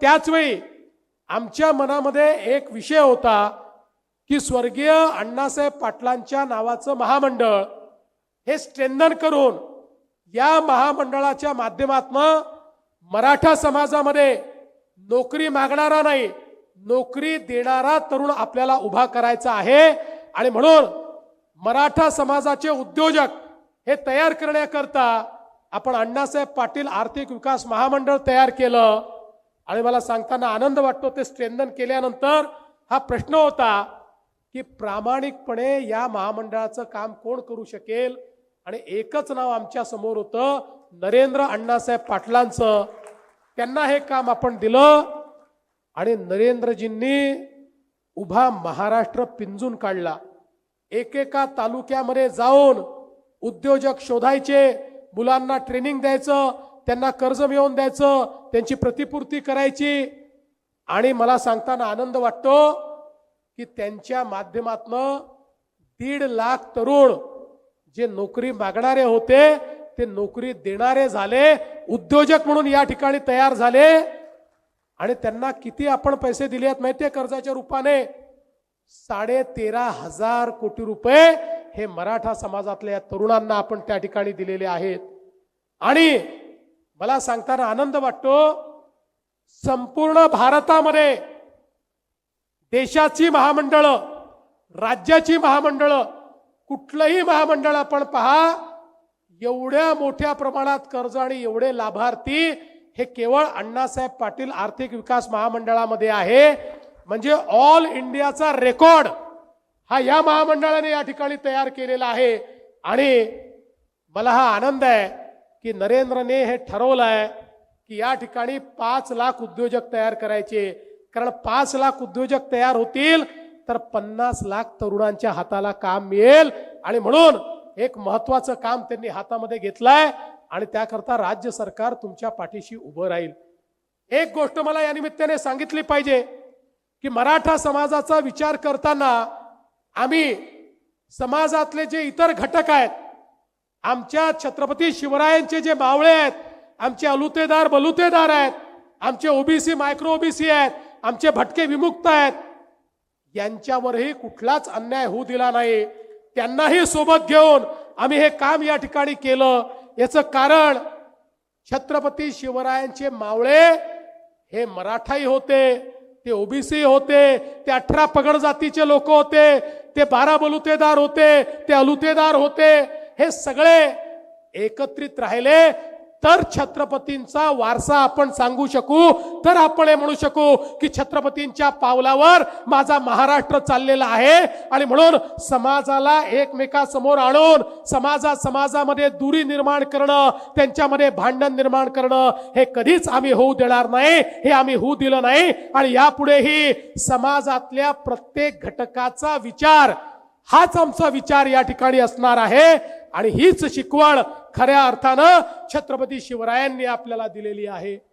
त्याचवेळी आमच्या मनामध्ये एक विषय होता की स्वर्गीय अण्णासाहेब पाटलांच्या नावाचं महामंडळ हे स्ट्रेंथन करून या महामंडळाच्या माध्यमातनं मराठा समाजामध्ये नोकरी मागणारा नाही नोकरी देणारा तरुण आपल्याला उभा करायचा आहे आणि म्हणून मराठा समाजाचे उद्योजक हे तयार करण्याकरता आपण अण्णासाहेब पाटील आर्थिक विकास महामंडळ तयार केलं. आणि मला सांगताना आनंद वाटतो ते स्ट्रेंदन केल्यानंतर हा प्रश्न होता की प्रामाणिकपणे या महामंडळाचं काम कोण करू शकेल? आणि एकच नाव आमच्यासमोर होतं नरेंद्र अण्णासाहेब पाटलांचं. त्यांना हे काम आपण दिलं आणि नरेंद्रजींनी उभा महाराष्ट्र पिंजून काढला. एकेका तालुक्यामध्ये जाऊन उद्योजक शोधायचे मुलांना ट्रेनिंग द्यायचं त्यांना कर्ज मिळवून द्यायचं त्यांची प्रतिपूर्ती करायची. आणि मला सांगताना आनंद वाटतो की त्यांच्या माध्यमातनं दीड लाख तरुण जे नोकरी मागणारे होते ते नोकरी देणारे झाले उद्योजक म्हणून या ठिकाणी तयार झाले. आणि त्यांना किती आपण पैसे दिले आहेत माहितीये कर्जाच्या रूपाने? साडे तेरा हजार कोटी रुपये हे मराठा समाजातल्या तरुणांना आपण त्या ठिकाणी दिलेले आहेत. आणि मला सांगताना आनंद वाटतो संपूर्ण भारतामध्ये देशाची महामंडळं राज्याची महामंडळं कुठलंही महामंडळ आपण पहा एवढ्या मोठ्या प्रमाणात कर्ज आणि एवढे लाभार्थी हे केवळ अण्णासाहेब पाटील आर्थिक विकास महामंडळामध्ये आहे. म्हणजे ऑल इंडियाचा रेकॉर्ड हा या महामंडळाने या ठिकाणी तयार केलेला आहे. आणि मला हा आनंद आहे की नरेंद्रने हे ठरवलं आहे की या ठिकाणी पाच लाख उद्योजक तयार करायचे. कारण पाच लाख उद्योजक तयार होतील तर पन्नास लाख तरुणांच्या हाताला काम मिळेल. आणि म्हणून एक महत्वाचं काम त्यांनी हातामध्ये घेतलंय आणि त्याकरता राज्य सरकार तुमच्या पाठीशी उभं राहील. एक गोष्ट मला या निमित्ताने सांगितली पाहिजे की मराठा समाजाचा विचार करताना आम्ही समाजातले जे इतर घटक आहेत आमच्या छत्रपती शिवरायांचे जे मावळे आहेत आमचे अलुतेदार बलुतेदार आहेत आमचे ओबीसी मायक्रो ओबीसी आहेत आमचे भटके विमुक्त आहेत यांच्यावरही कुठलाच अन्याय होऊ दिला नाही. त्यांनाही सोबत घेऊन आम्ही हे काम या ठिकाणी केलं. याचं कारण छत्रपती शिवरायांचे मावळे हे मराठाही होते ते ओबीसी होते ते अठरा पगड जातीचे लोक होते ते बारा बलुतेदार होते ते अलुतेदार होते. हे सगळे एकत्रित राहिले तर छत्रपतींचा वारसा आपण सांगू शकू तर आपण हे म्हणू शकू की छत्रपतींच्या पावलावर माझा महाराष्ट्र चाललेला आहे. आणि म्हणून समाजाला एकमेकासमोर आणून समाजा समाजामध्ये दुरी निर्माण करणं त्यांच्यामध्ये भांडण निर्माण करणं हे कधीच आम्ही होऊ देणार नाही हे आम्ही होऊ दिलं नाही. आणि यापुढेही समाजातल्या प्रत्येक घटकाचा विचार हाच आमचा विचार या ठिकाणी असणार आहे. आणि हीच शिकवण खऱ्या अर्थानं छत्रपती शिवरायांनी आपल्याला दिलेली आहे.